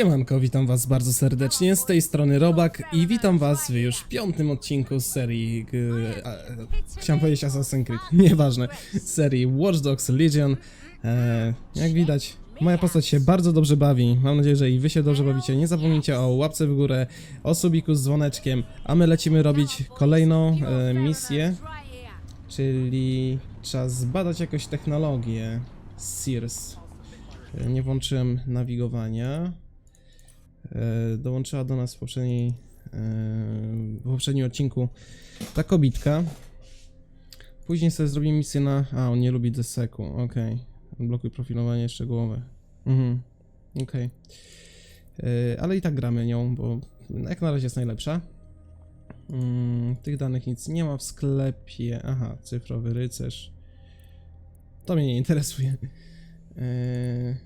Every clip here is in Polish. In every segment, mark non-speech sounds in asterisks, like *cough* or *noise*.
Siemanko, witam was bardzo serdecznie, z tej strony Robak i witam was w już piątym odcinku z serii... A, chciałem powiedzieć Assassin's Creed, *laughs* nieważne, serii Watch Dogs Legion. E, jak widać, moja postać się bardzo dobrze bawi, mam nadzieję, że i wy się dobrze bawicie. Nie zapomnijcie o łapce w górę, o subiku z dzwoneczkiem, a my lecimy robić kolejną e, misję, czyli czas zbadać jakąś technologię Sears. E, Nie włączyłem nawigowania. E, Dołączyła do nas w poprzedniej e, w poprzednim odcinku ta kobitka. Później sobie zrobimy misję na... A, on nie lubi deseku, okej. Blokuj profilowanie szczegółowe. Mhm, okej. E, Ale i tak gramy nią, bo jak na razie jest najlepsza. Mm, tych danych nic nie ma w sklepie. Aha, cyfrowy rycerz. To mnie nie interesuje. Eee,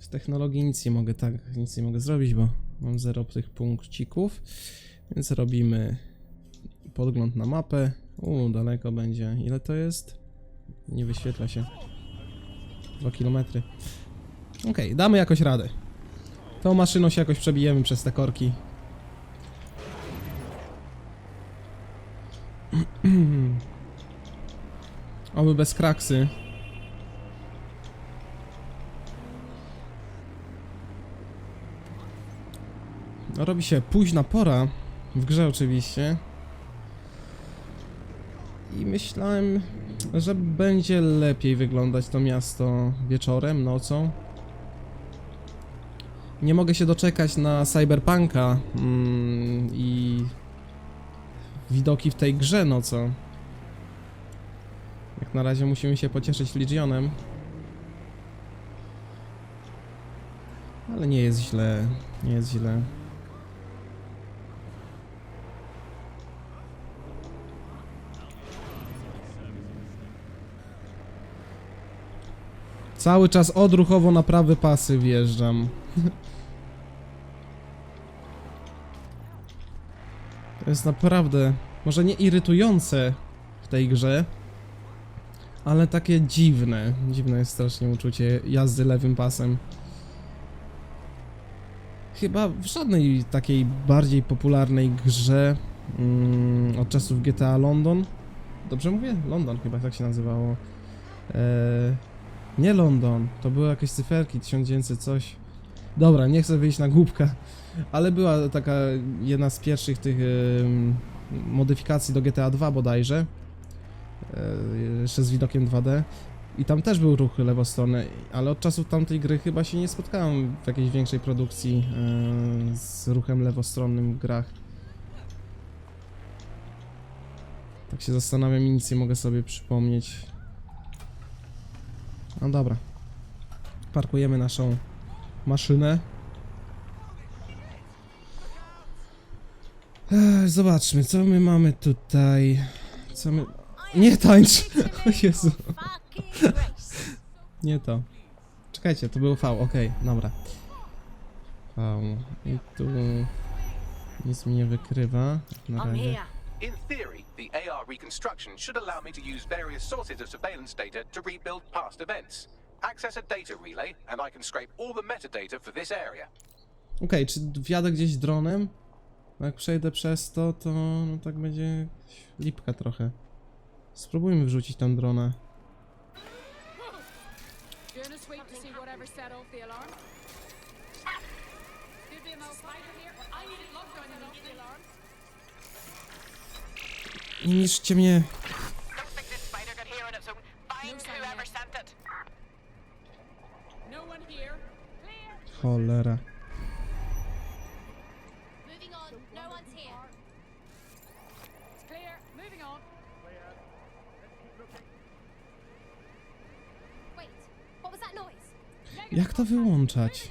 z technologii nic nie mogę tak, nic nie mogę zrobić, bo mam zero tych punkcików. Więc robimy podgląd na mapę. U, daleko będzie. Ile to jest? Nie wyświetla się. 2 km. Okej, damy jakoś radę. Tą maszyną się jakoś przebijemy przez te korki. *clears throat* Oby bez kraksy. Robi się późna pora, w grze oczywiście. I myślałem, że będzie lepiej wyglądać to miasto wieczorem, nocą. Nie mogę się doczekać na Cyberpunka mm, i widoki w tej grze nocą. Jak na razie musimy się pocieszyć Legionem. Ale nie jest źle, nie jest źle. Cały czas odruchowo na prawe pasy wjeżdżam. To jest naprawdę, może nie irytujące w tej grze, ale takie dziwne. Dziwne jest strasznie uczucie jazdy lewym pasem. Chyba w żadnej takiej bardziej popularnej grze mm, od czasów GTA London. Dobrze mówię? London chyba tak się nazywało. Eee, nie London, to były jakieś cyferki, 1900 coś. Dobra, nie chcę wyjść na głupka, ale była taka jedna z pierwszych tych em, modyfikacji do GTA 2 bodajże. E, jeszcze z widokiem 2D. I tam też był ruch lewostronny, ale od czasów tamtej gry chyba się nie spotkałem w jakiejś większej produkcji e, z ruchem lewostronnym w grach. Tak się zastanawiam i nic nie mogę sobie przypomnieć. No dobra. Parkujemy naszą maszynę. Zobaczmy, co my mamy tutaj. Co my. Nie tańcz! *laughs* O Jezu, *laughs* nie to. Czekajcie, to był V, okej, dobra. V. I tu. Nic mi nie wykrywa. Na razie. Reconstruction should allow me to use various sources of surveillance data to rebuild past events. Access a data relay, and I can scrape all the metadata for this area. Okej, czy wjadę gdzieś dronem? Jak przejdę przez to, to no tak będzie lipka trochę. Spróbujmy wrzucić tam drona. You're in a sweep to see whatever set off the alarm. Could be a mouse spider here. I need it locked on and off the alarm. Nie niszcie mnie! Don't think this spider got here on its own. Find No sign whoever yet. sent it. No one here. Clear. Cholera. Moving on. No one's here. It's clear. Moving on. Wait. What was that noise? Negative Jak to wyłączać?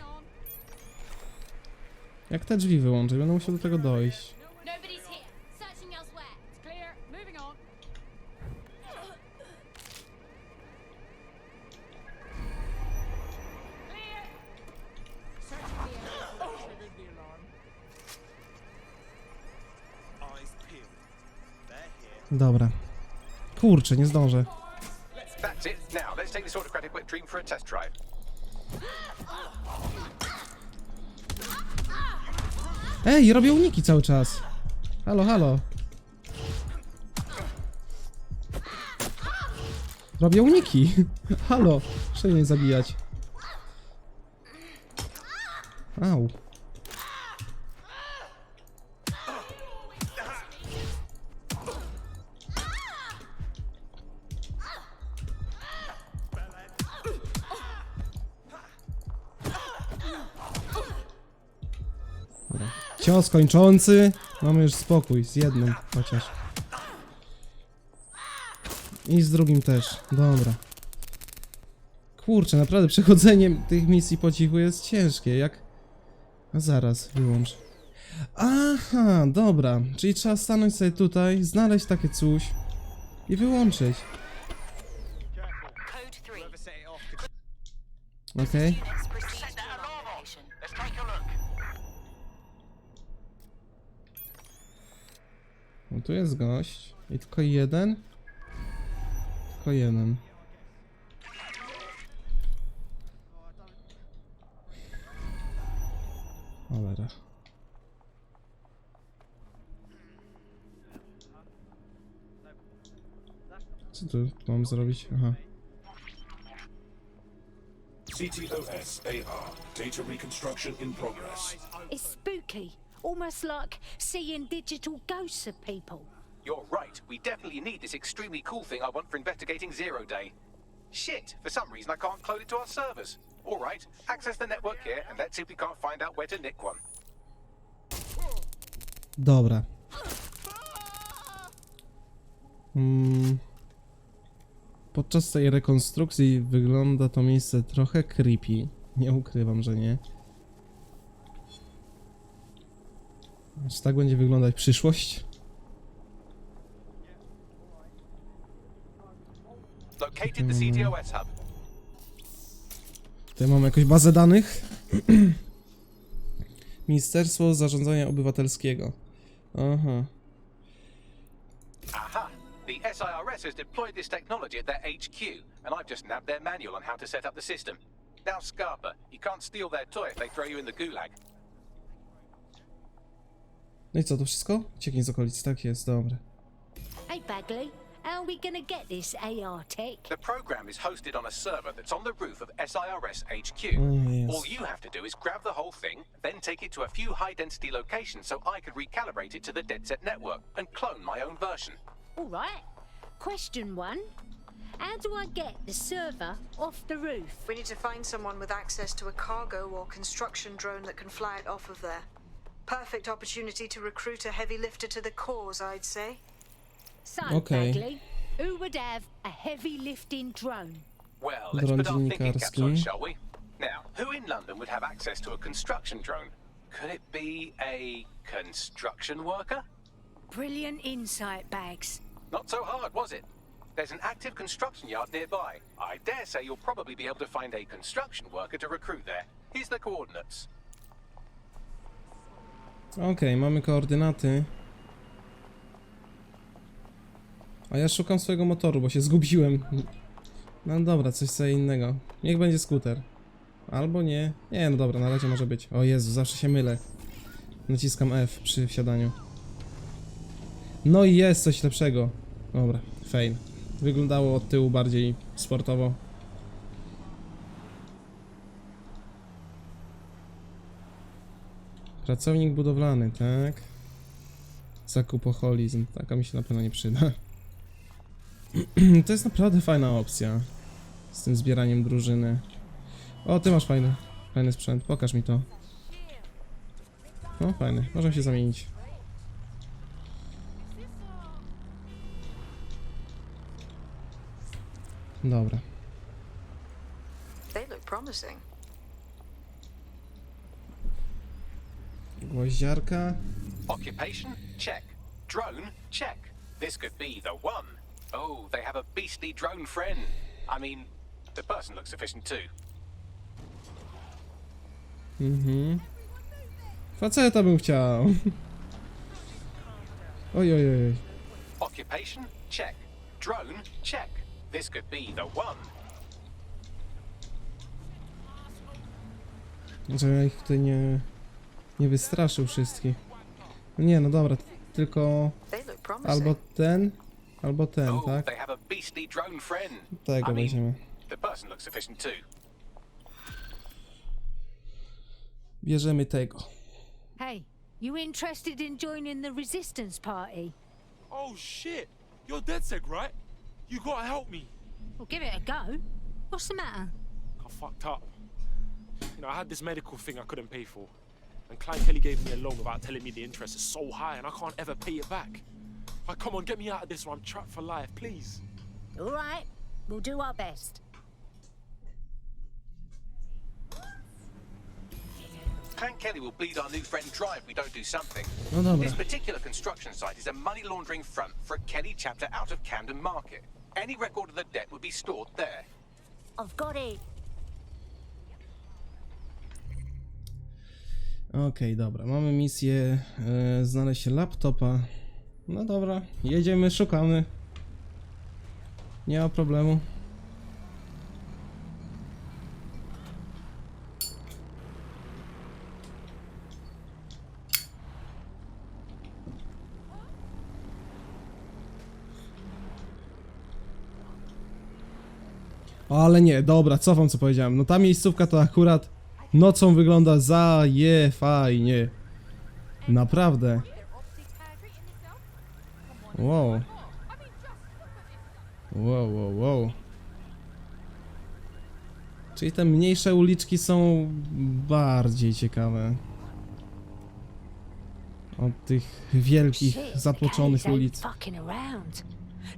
Jak te drzwi wyłączyć? Będę musiał do tego dojść. Kurczę, nie zdążę. That's it. Now, let's take this autocratic wet dream for a test drive. Ej, robię uniki cały czas. Halo, halo. Robię uniki. *laughs* Halo, muszę nie zabijać. Au. Cios kończący. Mamy już spokój z jednym chociaż. I z drugim też. Dobra. Kurczę, naprawdę przechodzenie tych misji po cichu jest ciężkie, jak... A zaraz, wyłącz. Aha, dobra. Czyli trzeba stanąć sobie tutaj, znaleźć takie coś i wyłączyć. Code 3. Whoever set it off could Okej? Let's No tu jest gość. I tylko jeden? Tylko jeden. Cholera. Co tu mam zrobić? Aha. CTOS AR. Data reconstruction in progress. It's spooky. Almost like seeing digital ghosts of people. You're right. We definitely need this extremely cool thing I want for investigating Zero Day. Shit! For some reason I can't clone it to our servers. All right, access the network here, and let's see if we can't find out where to nick one. Dobra. Mm. Podczas tej rekonstrukcji wygląda to miejsce trochę creepy. Nie ukrywam, że nie. Czy tak będzie wyglądać przyszłość? Located the CTOS hub. Tutaj mamy jakąś bazę danych. *clears throat* Ministerstwo Zarządzania Obywatelskiego. Aha. Aha! The SIRS has deployed this technology at their HQ, and I've just nabbed their manual on how to set up the system. Now, Scarpa, you can't steal their toy if they throw you in the gulag. No i co, to wszystko? Ucieknij z okolic, tak jest, dobra. Hey, Bagley, how are we gonna get this AR tech? The program is hosted on a server that's on the roof of SIRS HQ. Mm, yes. All you have to do is grab the whole thing, then take it to a few high density locations so I can recalibrate it to the dead set network and clone my own version. All right. Question one. How do I get the server off the roof? We need to find someone with access to a cargo or construction drone that can fly it off of there. Perfect opportunity to recruit a heavy lifter to the cause, I'd say. So, Okay. Bagley, who would have a heavy lifting drone? Well, let's Dron put our thinking caps on, shall we? Now, who in London would have access to a construction drone? Could it be a construction worker? Brilliant insight, Bags. Not so hard, was it? There's an active construction yard nearby. I dare say you'll probably be able to find a construction worker to recruit there. Here's the coordinates. Okej, mamy koordynaty. A ja szukam swojego motoru, bo się zgubiłem. No dobra, coś co innego. Niech będzie skuter. Albo nie. Nie, no dobra, na razie może być. O Jezu, zawsze się mylę. Naciskam F przy wsiadaniu. No i jest coś lepszego. Dobra, fail. Wyglądało od tyłu bardziej sportowo. Pracownik budowlany, tak? Zakupoholizm, taka mi się na pewno nie przyda. *clears throat* to jest naprawdę fajna opcja. Z tym zbieraniem drużyny. O, ty masz fajny, fajny sprzęt, pokaż mi to. No, fajny, możemy się zamienić. Dobra. They look promising. Gwoździarka. Occupation? Check. Drone? Check. This could be the one. Oh, they have a beastly drone friend. I mean, the person looks efficient too. Mhm. Faceta bym chciał. *laughs* Oj, oj, oj. Occupation? Check. Drone? Check. This could be the one. Że ja ich tutaj nie... Nie wystraszył wszystkich. Nie, no dobra, tylko albo ten, albo ten, Oh, tak? Tego weźmiemy. Bierzemy tego. Hey, you interested in joining the resistance party? Oh shit! You're dead sick, right? You gotta help me. Well, give it a go. What's the matter? I fucked up. You know, I had this medical thing I couldn't pay for. And Klein Kelly gave me a loan without telling me the interest is so high and I can't ever pay it back. Like, come on, get me out of this or I'm trapped for life, please. All right, we'll do our best. Clan Kelly will bleed our new friend dry if we don't do something. No dobra. This particular construction site is a money laundering front for a Kelly chapter out of Camden Market. Any record of the debt would be stored there. I've got it. Okej, dobra. Mamy misję e, znaleźć laptopa. No dobra, jedziemy, szukamy. Nie ma problemu. Ale nie, dobra, cofam co powiedziałem. No ta miejscówka to akurat nocą wygląda za je fajnie. Naprawdę. Wow. Wow, wow, wow. Czyli te mniejsze uliczki są bardziej ciekawe. Od tych wielkich, zatłoczonych ulic.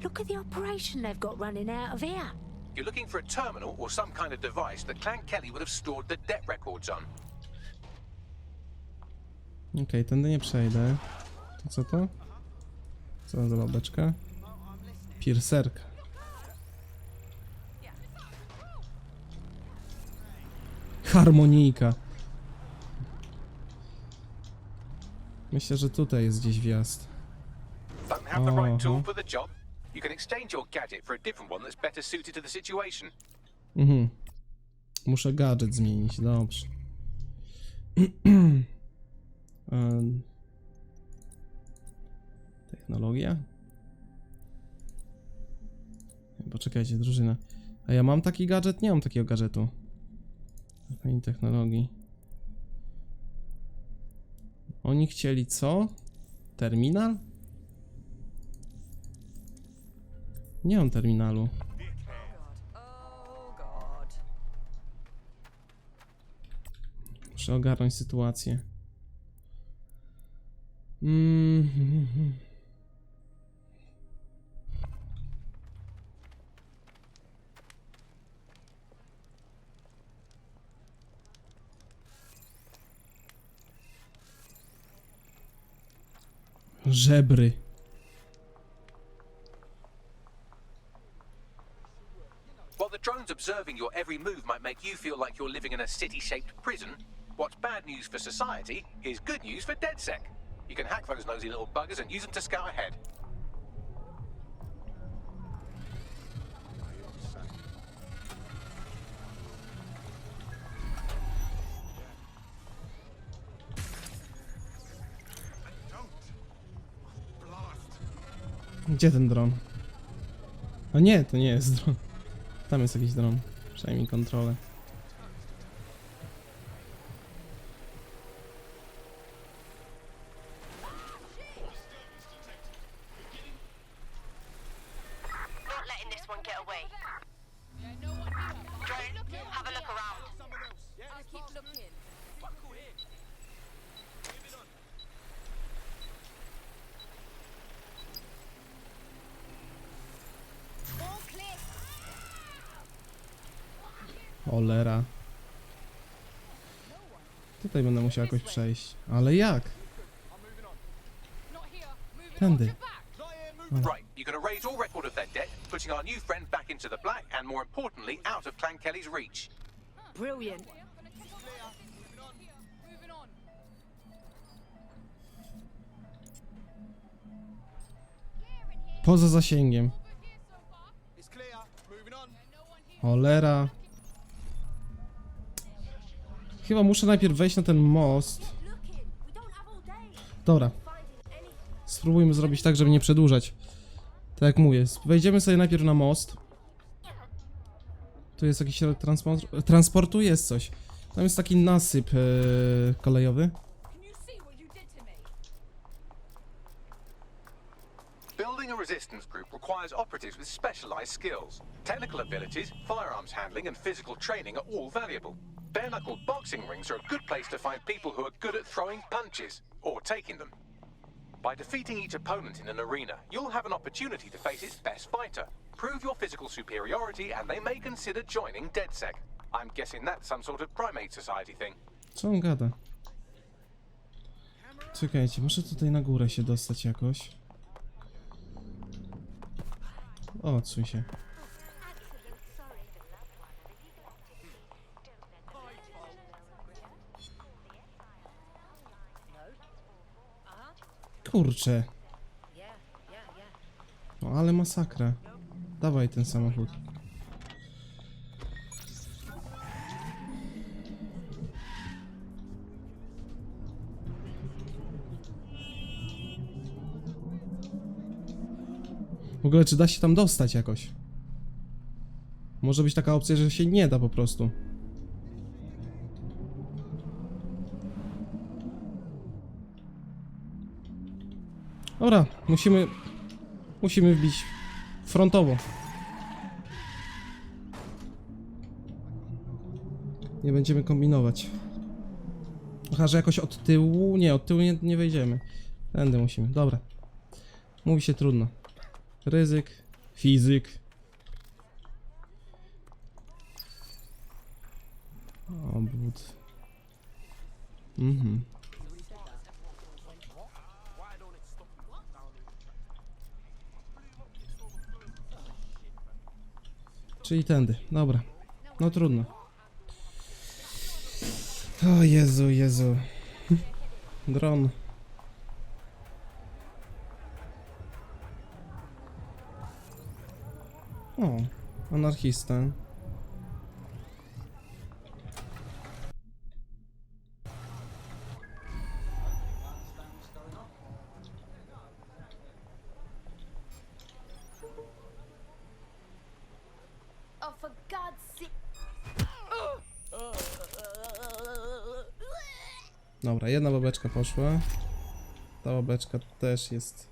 Look at the operation they've got running out of here. You're looking for a terminal or some kind of device that Clan Kelly would have stored the debt records on. Okej, tędy nie przejdę. To co to? Co za babeczka? Piercerka. Harmonijka. Myślę, że tutaj jest gdzieś wjazd. Don't have the right tool for the job? You can exchange your gadget for a different one that's better suited to the situation. Mhm. Muszę gadżet zmienić, dobrze. Em, *clears throat* Technologia? Poczekajcie, drużyna. A ja mam taki gadżet? Nie mam takiego gadżetu. Ani technologii. Oni chcieli co? Terminal? Nie mam terminalu. Muszę ogarnąć sytuację. Mm. Żebry. Every move might make you feel like you're living in a city-shaped prison, what's bad news for society is good news for DedSec. You can hack those nosy little buggers and use them to scout ahead. Gdzie ten dron? A nie, to nie jest dron. Tam jest jakiś dron. Przejmij kontrolę. Not letting this one get away. Drone, have a look around. I'll keep looking. All clear. Olera. Tutaj będę musiał jakoś przejść. Ale jak? Tędy. Right, you can erase all record of their debt, putting our new friend back into the black and, more importantly, out of Clan Kelly's reach. Brilliant. Poza zasięgiem. Cholera. Chyba muszę najpierw wejść na ten most. Dobra. Spróbujmy zrobić tak, żeby nie przedłużać. Tak jak mówię, wejdziemy sobie najpierw na most. Tu jest jakiś środek transport transportu, jest coś. Tam jest taki nasyp e, kolejowy. Building a resistance group requires operatives with specialized skills. Technical abilities, firearms handling, and physical training are all valuable. Bare knuckle boxing rings are a good place to find people who are good at throwing punches or taking them. By defeating each opponent in an arena, you'll have an opportunity to face its best fighter. Prove your physical superiority, and they may consider joining DedSec. I'm guessing that's some sort of primate society thing. Co on gada? Czekajcie, muszę tutaj na górę się dostać jakoś. O, odsuń się. Kurczę. No ale masakra. Dawaj ten samochód. W ogóle, czy da się tam dostać jakoś? Może być taka opcja, że się nie da po prostu. Dobra, musimy... Musimy wbić frontowo. Nie będziemy kombinować. Aha, że jakoś od tyłu... Nie, od tyłu nie, nie wejdziemy. Tędy musimy, dobra. Mówi się trudno. Ryzyk, fizyk. Obwód. Mhm. Czyli tędy, dobra. No trudno. O Jezu, Jezu. Dron. O, anarchista. Babeczka poszła. Ta babeczka też jest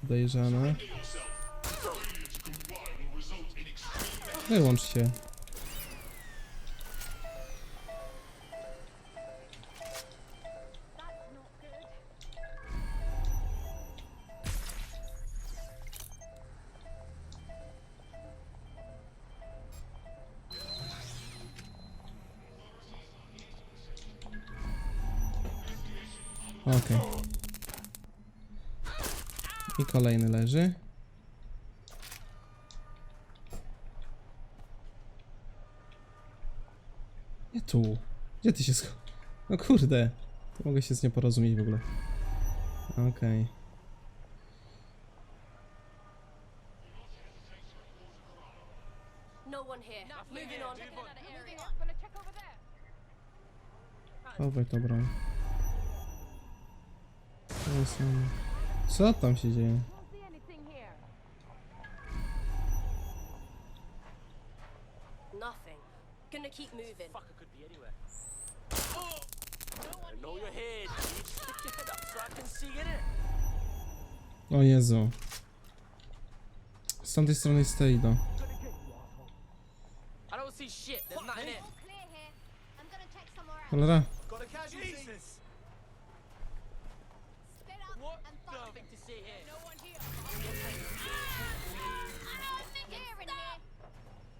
podejrzana. Wyłącz się. Okej. I kolejny leży. Nie tu. Gdzie ty się sch... No kurde. To mogę się z nią porozumieć w ogóle. Okej. No one here. Moving jest. Co tam się dzieje? Don't see anything here. Nothing. Gonna keep moving. Fucker could be anywhere. I know you're here, dude. Stick your head up so I can see it. O Jezu. Z tamtej strony jest Teido. I don't see shit. There's nothing here. Clear here. I'm gonna check somewhere else. Cholera. Jesus! Spit up What and the? find Nothing to see here. No one here.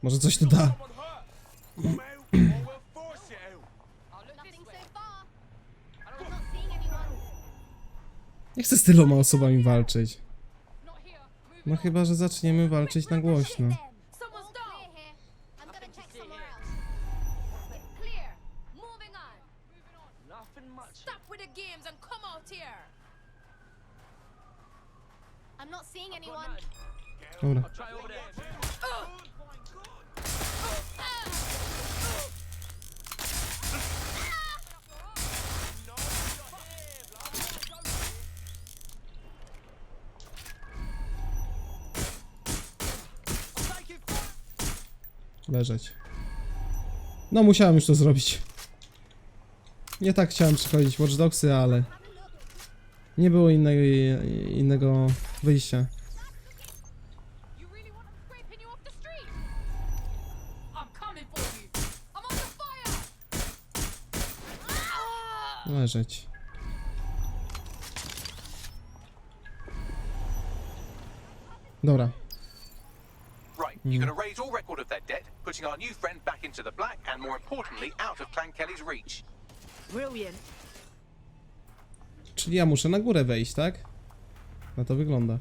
Może coś tu da. Nie chcę z tyloma osobami walczyć. No chyba, że zaczniemy walczyć na głośno. Dobra. Leżeć. No musiałem już to zrobić. Nie tak chciałem przychodzić Watch Dogsy, ale... Nie było innej, innego wyjścia. Leżeć. Dobra. Right, you're going to raise all record of that debt, putting our new friend back into the black and, more importantly, out of Clan Kelly's reach. Brilliant. Czyli ja muszę na górę wejść, tak? Na to wygląda.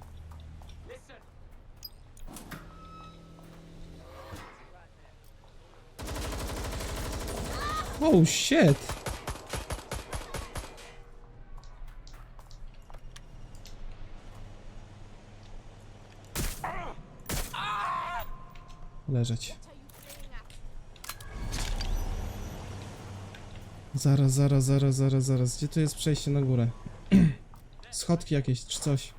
Oh shit! Leżeć. Zaraz, zaraz, zaraz, zaraz, zaraz. Gdzie tu jest przejście na górę? *clears throat* Schodki jakieś, czy coś.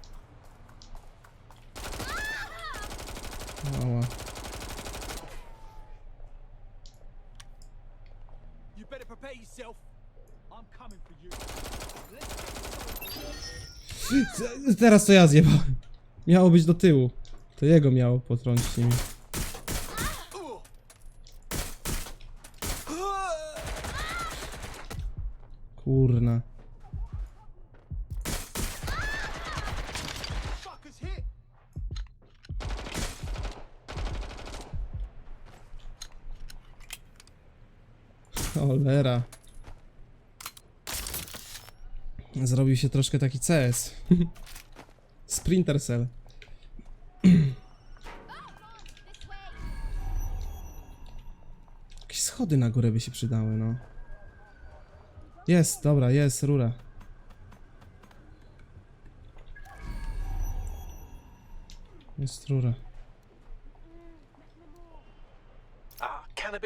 Ała. Teraz to ja zjebałem. Miało być do tyłu. To jego miało potrącić nimi. Cholera. Zrobił się troszkę taki CS. *laughs* Sprinter cell. Jakieś schody na górę by się przydały, no. Jest, dobra, jest, rura. Jest rura.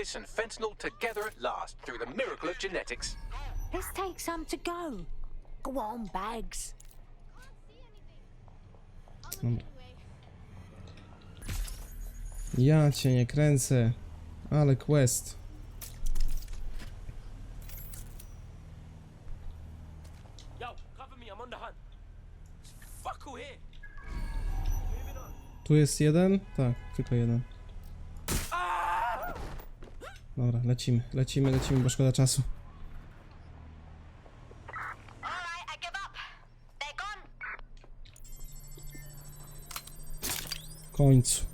Cannabis and fentanyl together at last through the miracle of genetics. Let's take some to go. Go on, bags. Ja cię nie kręcę. Ale quest. Yo, cover me, I'm on the hunt. Fuck all here. Tu jest jeden? Tak, tylko jeden. Dobra, lecimy, lecimy, lecimy, bo szkoda czasu. W końcu.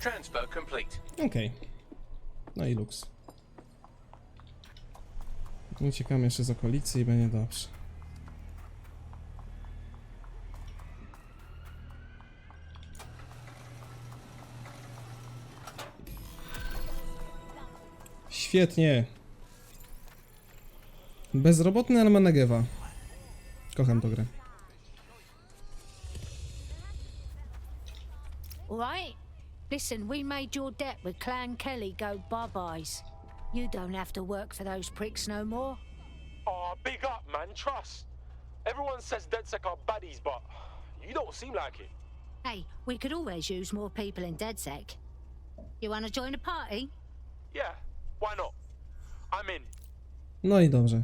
Transfer complete. Okej. No i luks. Uciekamy jeszcze z okolicy i będzie dobrze. Świetnie. Bezrobotny Almanegewa. Kocham tę grę. All right? Listen, we made your debt with Clan Kelly go bye-byes. You don't have to work for those pricks no more. Oh, big up, man. Trust. Everyone says DedSec are baddies, but you don't seem like it. Hey, we could always use more people in DedSec. You want to join the party? Yeah, why not? I'm in. No i dobrze.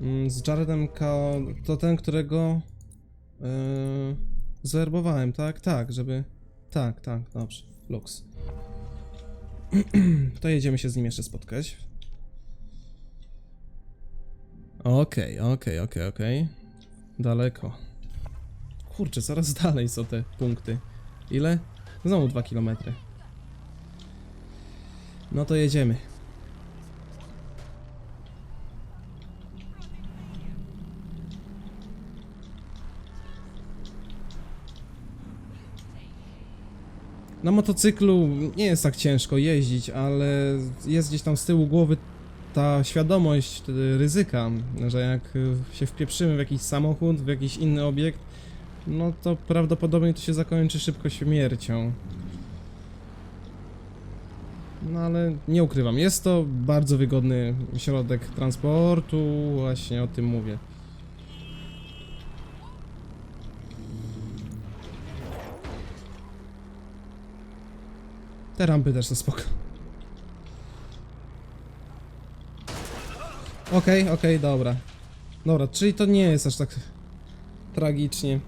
Mm, Z Jaredem K. To ten, którego yy, zwerbowałem, tak? Tak, żeby. Tak, tak, dobrze. Lux. *clears throat* to jedziemy się z nim jeszcze spotkać. Okej, okej, okej, okej. Daleko. Kurczę, coraz *laughs* dalej są te punkty. Ile? Znowu 2 kilometry. No to jedziemy. Na motocyklu nie jest tak ciężko jeździć, ale jest gdzieś tam z tyłu głowy ta świadomość y, ryzyka, że jak się wpieprzymy w jakiś samochód, w jakiś inny obiekt, no to prawdopodobnie to się zakończy szybko śmiercią. No ale nie ukrywam, jest to bardzo wygodny środek transportu, właśnie o tym mówię. Te rampy też są spoko. Okej, okej, dobra. Dobra, czyli to nie jest aż tak tragicznie.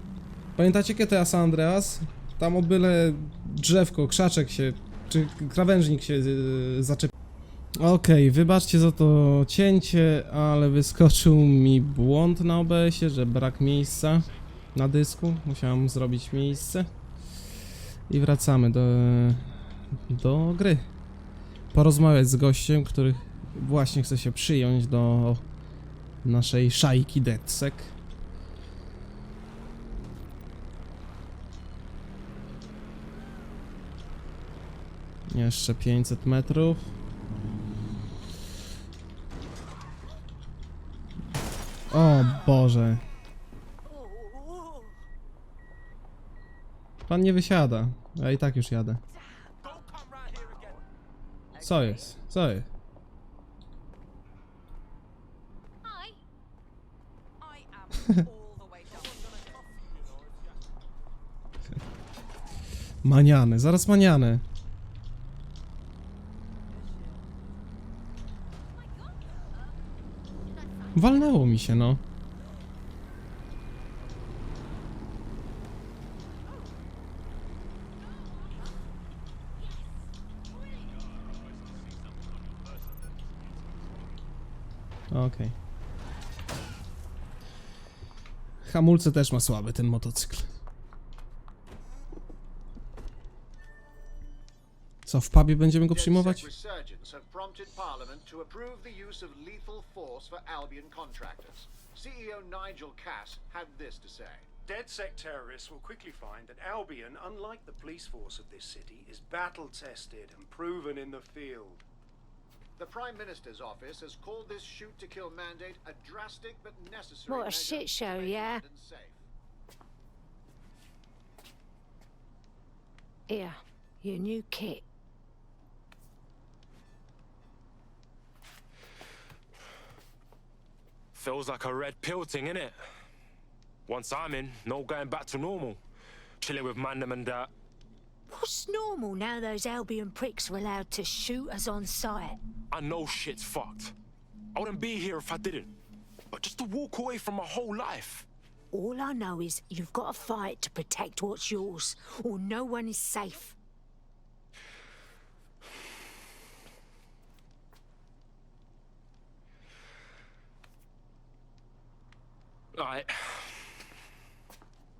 Pamiętacie GTA San Andreas? Tam o byle drzewko, krzaczek się, czy krawężnik się yy, zaczepi. Okej, wybaczcie za to cięcie, ale wyskoczył mi błąd na OBS-ie, że brak miejsca na dysku. Musiałem zrobić miejsce. I wracamy do, do gry. Porozmawiać z gościem, który właśnie chce się przyjąć do naszej szajki DedSec. Jeszcze 500 metrów. O Boże. Pan nie wysiada. Ja i tak już jadę. Co jest? Co jest? *laughs* Maniany, zaraz maniany. Walnęło mi się, no. Okej. Hamulce też ma słabe ten motocykl. Co, w pubie będziemy go przyjmować? Have prompted Parliament to approve the use of lethal force for Albion contractors. CEO Nigel Cass had this to say. DedSec terrorists will quickly find that Albion, unlike the police force of this city, is battle tested and proven in the field. The Prime Minister's office has called this shoot to kill mandate a drastic but necessary What a shit show, yeah? Safe. Here, your new kit. Feels like a red pill thing, innit? Once I'm in, no going back to normal. Chilling with man them and that. What's normal now those Albion pricks were allowed to shoot us on sight? I know shit's fucked. I wouldn't be here if I didn't. But just to walk away from my whole life. All I know is you've got to fight to protect what's yours, or no one is safe. Alright.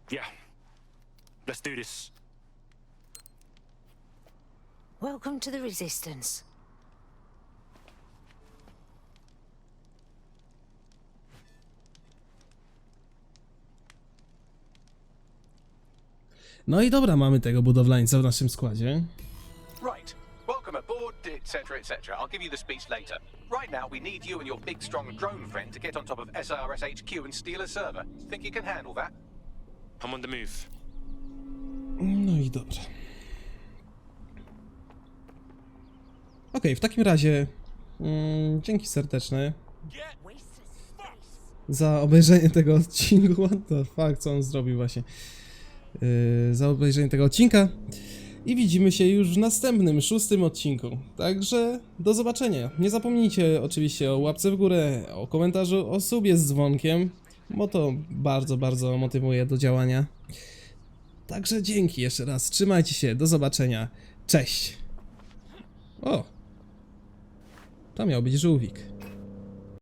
Yeah. Let's do this. Welcome to the Resistance. No i dobra, mamy tego budowlańca w naszym składzie. Right. Welcome aboard, etc., etc. I'll give you the speech later. Right now, we need you and your big, strong drone friend to get on top of SRS HQ and steal a server. Think you can handle that? I'm on the move. No i dobra. Okej, w takim razie mm, dzięki serdeczne za obejrzenie tego odcinku. What the fuck, co on zrobił właśnie? Yy, za obejrzenie tego odcinka. I widzimy się już w następnym, szóstym odcinku. Także do zobaczenia. Nie zapomnijcie oczywiście o łapce w górę, o komentarzu, o subie z dzwonkiem, bo to bardzo, bardzo motywuje do działania. Także dzięki jeszcze raz. Trzymajcie się. Do zobaczenia. Cześć. O. To miał być żółwik.